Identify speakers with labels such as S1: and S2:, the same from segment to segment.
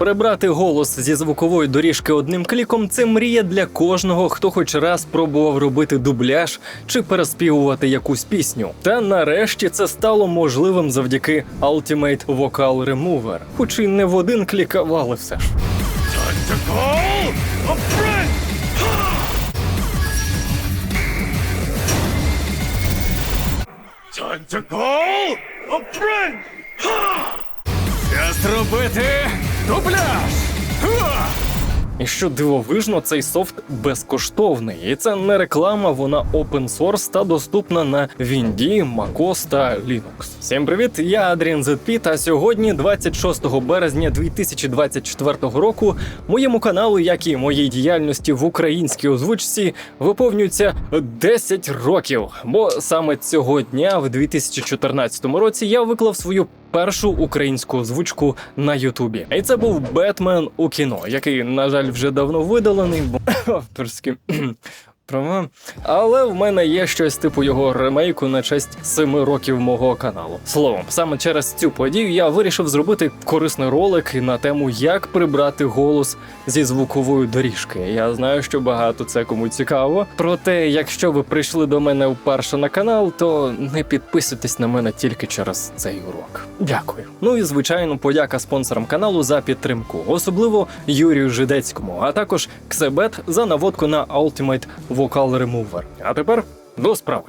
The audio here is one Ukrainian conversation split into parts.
S1: Прибрати голос зі звукової доріжки одним кліком це мрія для кожного, хто хоч раз пробував робити дубляж чи переспівувати якусь пісню. Та нарешті це стало можливим завдяки Ultimate Vocal Remover. Хоч і не в один клік, але все ж.
S2: Time to call a friend!
S1: Час робити дубляж! Ха! І що дивовижно, цей софт безкоштовний, і це не реклама, вона open source та доступна на Windows, MacOS та Linux. Всім привіт! Я Адріан ZP, та сьогодні, 26 березня 2024 року, моєму каналу, як і моїй діяльності в українській озвучці, виповнюється 10 років. Бо саме цього дня, в 2014 році, я виклав свою першу українську озвучку на Ютубі. І це був Бетмен у кіно, який, на жаль, вже давно видалений, бо авторським права. Але в мене є щось типу його ремейку на честь семи років мого каналу. Словом, саме через цю подію я вирішив зробити корисний ролик на тему, як прибрати голос зі звукової доріжки. Я знаю, що багато це кому цікаво. Проте, якщо ви прийшли до мене вперше на канал, то не підписуйтесь на мене тільки через цей урок. Дякую. Ну і звичайно, подяка спонсорам каналу за підтримку, особливо Юрію Жидецькому, а також Ксебет за наводку на Ultimate Vocal Remover. А тепер до справи.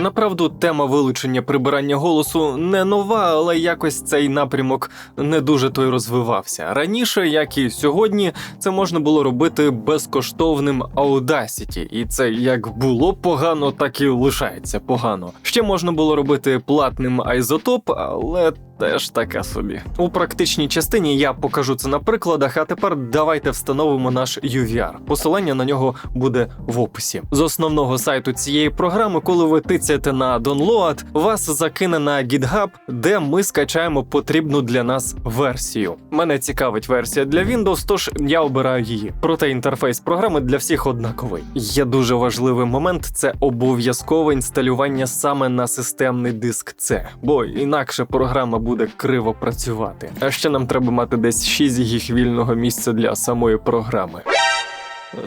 S1: Направду, тема вилучення прибирання голосу не нова, але якось цей напрямок не дуже той розвивався. Раніше, як і сьогодні, це можна було робити безкоштовним Audacity, і це як було погано, так і лишається погано. Ще можна було робити платним айзотоп, але теж таке собі. У практичній частині я покажу це на прикладах, а тепер давайте встановимо наш UVR. Посилання на нього буде в описі. З основного сайту цієї програми, коли ви тицяєте на Download, вас закине на GitHub, де ми скачаємо потрібну для нас версію. Мене цікавить версія для Windows, тож я обираю її. Проте інтерфейс програми для всіх однаковий. Є дуже важливий момент це обов'язкове інсталювання саме на системний диск C, бо інакше програма буде криво працювати. А ще нам треба мати десь 6 гіг вільного місця для самої програми.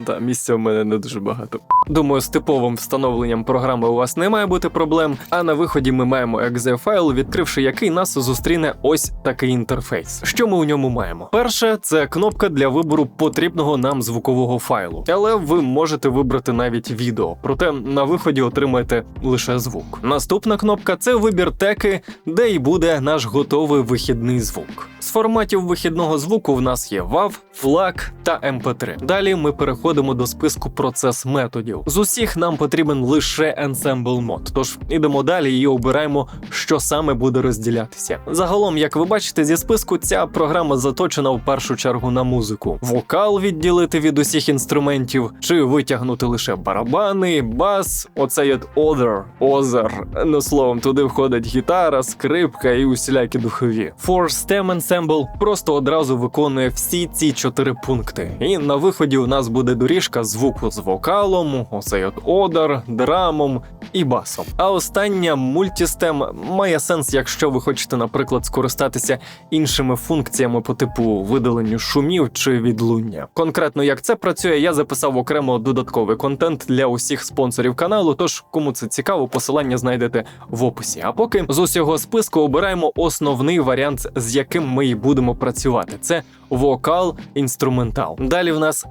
S1: Та місця в мене не дуже багато. Думаю, з типовим встановленням програми у вас не має бути проблем. А на виході ми маємо exe файл, відкривши який нас зустріне ось такий інтерфейс. Що ми у ньому маємо? Перше, це кнопка для вибору потрібного нам звукового файлу, але ви можете вибрати навіть відео, проте на виході отримаєте лише звук. Наступна кнопка це вибір теки, де й буде наш готовий вихідний звук. З форматів вихідного звуку в нас є WAV, FLAC та MP3. Далі ми переходимо до списку процес методів. З усіх нам потрібен лише Ensemble мод. Тож ідемо далі і обираємо, що саме буде розділятися. Загалом, як ви бачите, зі списку ця програма заточена в першу чергу на музику. Вокал відділити від усіх інструментів, чи витягнути лише барабани, бас, оцей от other, other. Ну словом, туди входить гітара, скрипка і усілякі духові. For Stem Ensemble просто одразу виконує всі ці чотири пункти. І на виході у нас буде доріжка звуку з вокалом, оцей от одар, драмом і басом. А остання мультістем має сенс, якщо ви хочете, наприклад, скористатися іншими функціями по типу видаленню шумів чи відлуння. Конкретно як це працює, я записав окремо додатковий контент для усіх спонсорів каналу. Тож, кому це цікаво, посилання знайдете в описі. А поки з усього списку обираємо основний варіант, з яким ми і будемо працювати. Це вокал інструментал. Далі в нас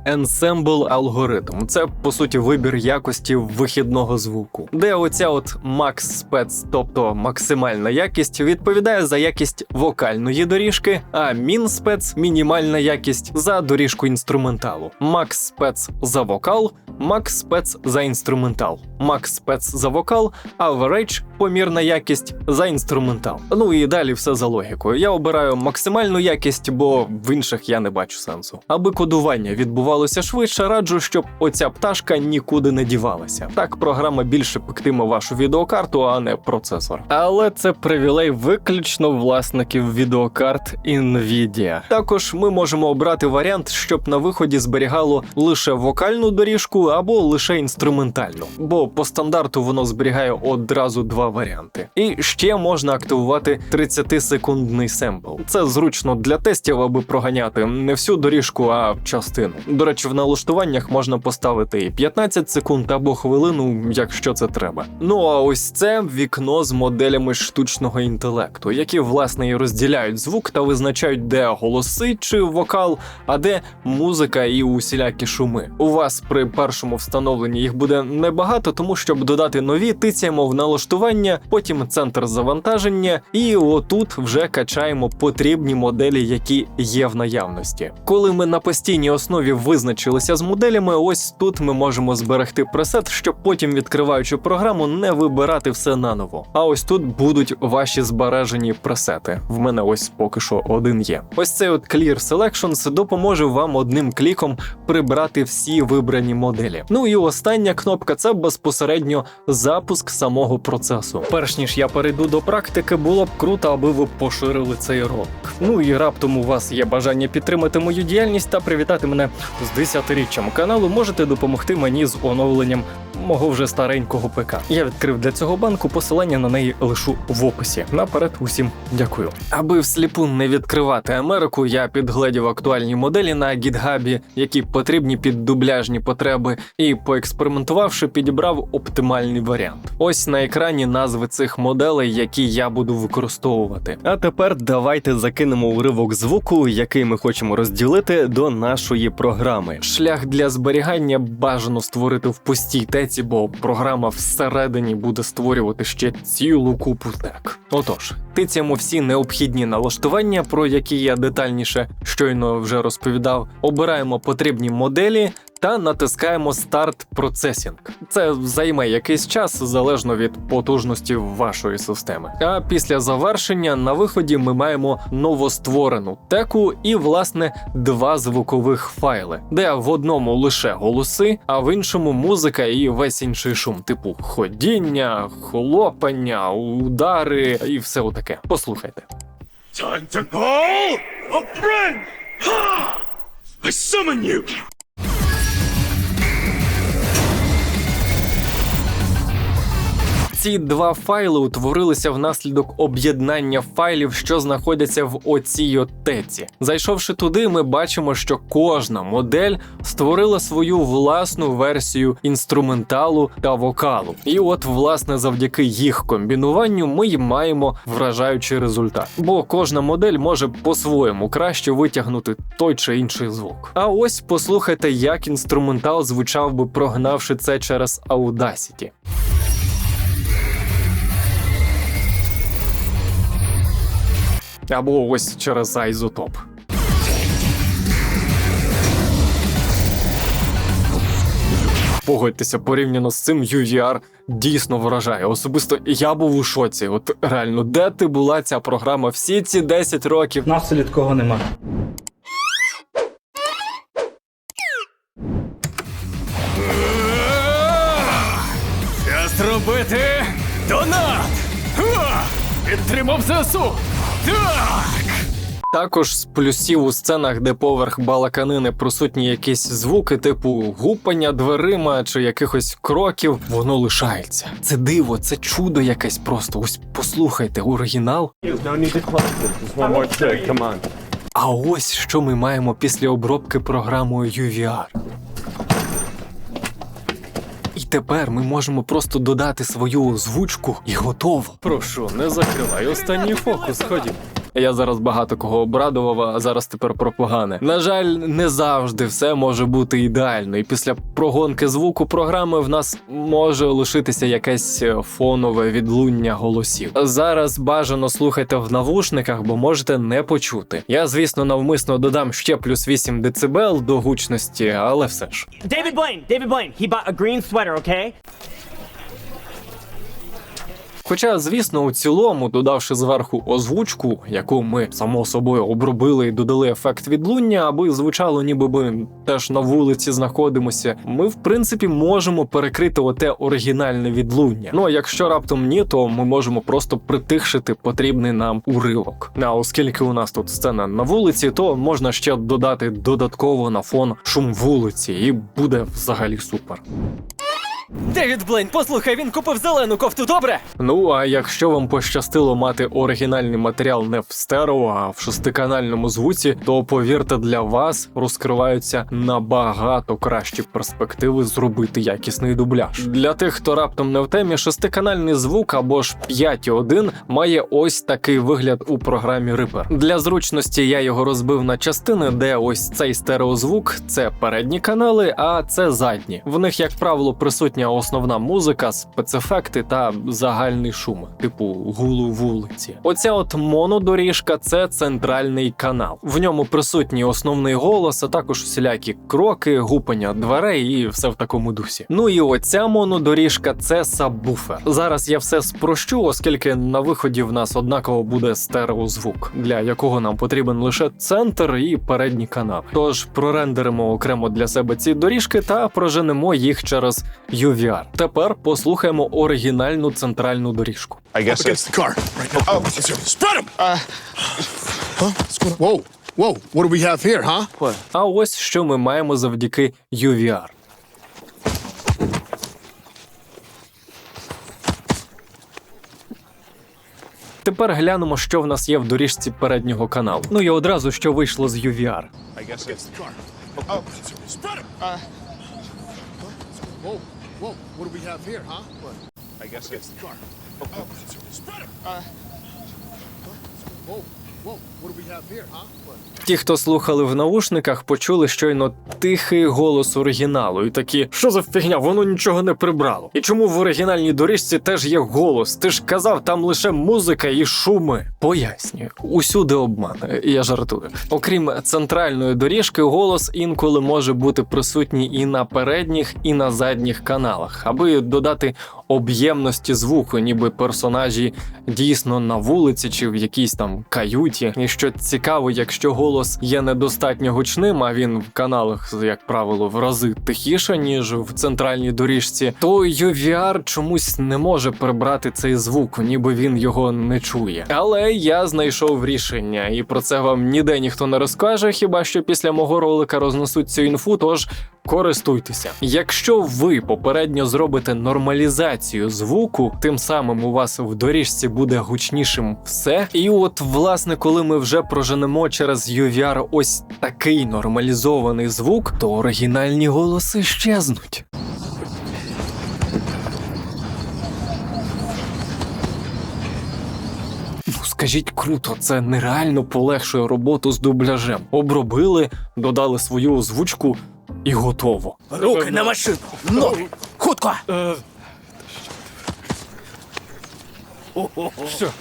S1: ensemble алгоритм. Це по суті вибір якості вихідного звуку, де оця от max spec, тобто максимальна якість, відповідає за якість вокальної доріжки, а min spec – мінімальна якість за доріжку інструменталу. Max spec за вокал, max spec за інструментал, max spec за вокал, average – помірна якість за інструментал. Ну і далі все за логікою. Я обираю максимальну якість, бо в інших я не бачу сенсу. Аби кодування відбувалося швидше, раджу, щоб оця пташка нікуди не дівалася. Так програма більше пектиме вашу відеокарту, а не процесор. Але це привілей виключно власників відеокарт Nvidia. Також ми можемо обрати варіант, щоб на виході зберігало лише вокальну доріжку або лише інструментальну. Бо по стандарту воно зберігає одразу два варіанти. І ще можна активувати 30-секундний семпл. Це зручно для тестів, аби проганяти не всю доріжку, а частину. До речі, в налаштуваннях можна поставити 15 секунд або хвилину, якщо це треба. Ну а ось це вікно з моделями штучного інтелекту, які власне і розділяють звук та визначають, де голоси чи вокал, а де музика і усілякі шуми. У вас при першому встановленні їх буде небагато, тому щоб додати нові, тицяємо в налаштування, потім центр завантаження, і отут вже качаємо потрібні моделі, які є в наявності. Коли ми на постійній основі визначилися з моделями, ось тут ми можемо зберегти пресет, щоб потім, відкриваючи програму, не вибирати все наново. А ось тут будуть ваші збережені пресети. В мене ось поки що один є. Ось цей от Clear Selections допоможе вам одним кліком прибрати всі вибрані моделі. Ну і остання кнопка це безпосередньо запуск самого процесу. Перш ніж я перейду до практики, було б круто, аби ви поширили цей ролик. Ну і раптом у вас є бажання підтримати мою діяльність та привітати мене з 10-річчям каналу. Можете допомогти мені з оновленням мого вже старенького ПК. Я відкрив для цього банку, посилання на неї лишу в описі. Наперед усім дякую. Аби всліпу не відкривати Америку, я підгледів актуальні моделі на гітгабі, які потрібні під дубляжні потреби, і поекспериментувавши, підібрав оптимальний варіант. Ось на екрані назви цих моделей, які я буду використовувати. А тепер давайте закинемо уривок звуку, який ми хочемо розділити до нашої програми. Шлях для зберігання бажано створити в пустій теці, бо програма всередині буде створювати ще цілу купу тек. Отож, тицяємо всі необхідні налаштування, про які я детальніше щойно вже розповідав. Обираємо потрібні моделі. Та натискаємо старт процесінг. Це займе якийсь час залежно від потужності вашої системи. А після завершення на виході ми маємо новостворену теку і, власне, два звукових файли, де в одному лише голоси, а в іншому музика і весь інший шум, типу ходіння, хлопання, удари і все отаке. Послухайте.
S2: Time to call a friend! Ha! I summon you!
S1: Ці два файли утворилися внаслідок об'єднання файлів, що знаходяться в оцій от теці. Зайшовши туди, ми бачимо, що кожна модель створила свою власну версію інструменталу та вокалу. І от, власне, завдяки їх комбінуванню ми й маємо вражаючий результат. Бо кожна модель може по-своєму краще витягнути той чи інший звук. А ось послухайте, як інструментал звучав би, прогнавши це через Audacity. Або ось через айзотоп. Погодьтеся, порівняно з цим UVR дійсно вражає. Особисто я був у шоці. От реально, де ти була ця програма всі ці 10 років?
S3: У нас такого немає.
S1: Час робити донат! Підтримав ЗСУ! Так! Також з плюсів у сценах, де поверх балаканини присутні якісь звуки, типу гупання дверима чи якихось кроків, воно лишається. Це диво, це чудо якесь просто. Ось послухайте, оригінал. А ось що ми маємо після обробки програмою UVR. Тепер ми можемо просто додати свою озвучку і готово. Прошу, не закривай останній фокус, ходім. Я зараз багато кого обрадував, а зараз тепер про погане. На жаль, не завжди все може бути ідеально, і після прогонки звуку програми в нас може лишитися якесь е, фонове відлуння голосів. Зараз бажано слухайте в навушниках, бо можете не почути. Я, звісно, навмисно додам ще плюс 8 дБ до гучності, але все ж.
S4: David Blaine, David Blaine, he bought a green sweater, okay?
S1: Хоча, звісно, у цілому, додавши зверху озвучку, яку ми само собою обробили і додали ефект відлуння, аби звучало, ніби ми теж на вулиці знаходимося, ми в принципі можемо перекрити оте оригінальне відлуння. Ну а якщо раптом ні, то ми можемо просто притихшити потрібний нам уривок. А оскільки у нас тут сцена на вулиці, то можна ще додати додатково на фон шум вулиці, і буде взагалі супер.
S3: Девід Блейн, послухай, він купив зелену кофту, добре?
S1: Ну а якщо вам пощастило мати оригінальний матеріал не в стерео, а в шестиканальному звуці, то повірте, для вас розкриваються набагато кращі перспективи зробити якісний дубляж. Для тих, хто раптом не в темі, шестиканальний звук або ж 5.1 має ось такий вигляд у програмі Reaper. Для зручності я його розбив на частини, де ось цей стереозвук це передні канали, а це задні. В них, як правило, присутня основна музика, спецефекти та загальний шум, типу гулу вулиці. Оця от монодоріжка це центральний канал. В ньому присутній основний голос, а також всілякі кроки, гупання дверей і все в такому дусі. Ну і оця монодоріжка це сабвуфер. Зараз я все спрощу, оскільки на виході в нас однаково буде стереозвук, для якого нам потрібен лише центр і передній канал. Тож прорендеримо окремо для себе ці доріжки та проженемо їх через Тепер послухаємо оригінальну центральну доріжку.
S2: I guess the car. Right now. Oh, spread them.
S5: Huh? What's going on? Whoa, whoa, what do we have here, huh?
S1: А ось що ми маємо завдяки UVR. Тепер глянемо, що в нас є в доріжці переднього каналу. Ну і одразу що вийшло з UVR.
S2: I guess against the car. Oh, spread them.
S5: Whoa, whoa, what do we have here, huh?
S2: I guess it's the car. Oh, spread them.
S5: Uh, whoa, whoa,
S1: Ті, хто слухали в наушниках, почули щойно тихий голос оригіналу, і такі, що за фігня, воно нічого не прибрало. І чому в оригінальній доріжці теж є голос? Ти ж казав, там лише музика і шуми. Пояснюю, усюди обман. Я жартую. Окрім центральної доріжки, голос інколи може бути присутній і на передніх, і на задніх каналах, аби додати об'ємності звуку, ніби персонажі дійсно на вулиці чи в якійсь там каюті. І що цікаво, якщо голос є недостатньо гучним, а він в каналах, як правило, в рази тихіше, ніж в центральній доріжці, то UVR чомусь не може прибрати цей звук, ніби він його не чує. Але я знайшов рішення, і про це вам ніде ніхто не розкаже, хіба що після мого ролика рознесуть цю інфу, тож користуйтеся. Якщо ви попередньо зробите нормалізацію звуку, тим самим у вас в доріжці буде гучнішим все. І от, власне, коли ми вже проженемо через UVR ось такий нормалізований звук, то оригінальні голоси щезнуть. Ну, скажіть круто, це нереально полегшує роботу з дубляжем. Обробили, додали свою озвучку і готово.
S3: Руки на машину! Ноги! Хутко!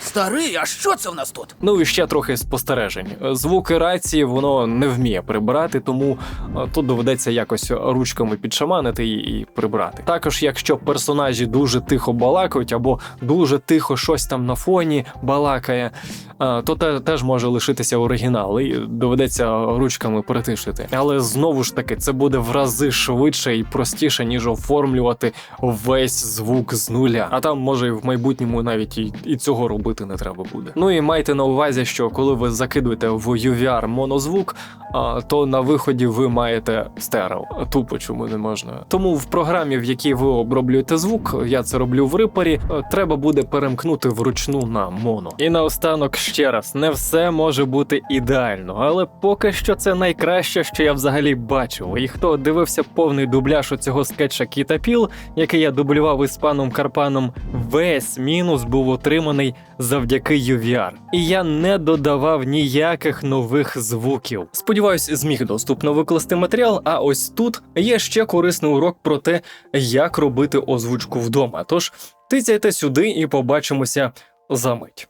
S3: Старий, а що це в нас тут?
S1: Ну і ще трохи спостережень. Звуки рації воно не вміє прибирати, тому е, тут доведеться якось ручками підшаманити і, і прибрати. Також, якщо персонажі дуже тихо балакають або дуже тихо щось там на фоні балакає, е, то теж може лишитися оригінал, і доведеться ручками притишити. Але знову ж таки, це буде в рази швидше і простіше, ніж оформлювати весь звук з нуля. А там може і в майбутньому навіть і, і цього робити не треба буде. Ну і майте на увазі, що коли ви закидуєте в UVR монозвук, а, то на виході ви маєте стерео. Тупо чому не можна. Тому в програмі, в якій ви оброблюєте звук, я це роблю в рипорі, е, треба буде перемкнути вручну на моно. І наостанок ще раз, не все може бути ідеально, але поки що це найкраще, що я взагалі бачив. І хто дивився повний дубляж у цього скетча Кіта Піл, який я дублював із паном Карпаном, весь мінус отриманий завдяки UVR. І я не додавав ніяких нових звуків. Сподіваюсь, зміг доступно викласти матеріал. А ось тут є ще корисний урок про те, як робити озвучку вдома. Тож тицяйте сюди і побачимося за мить.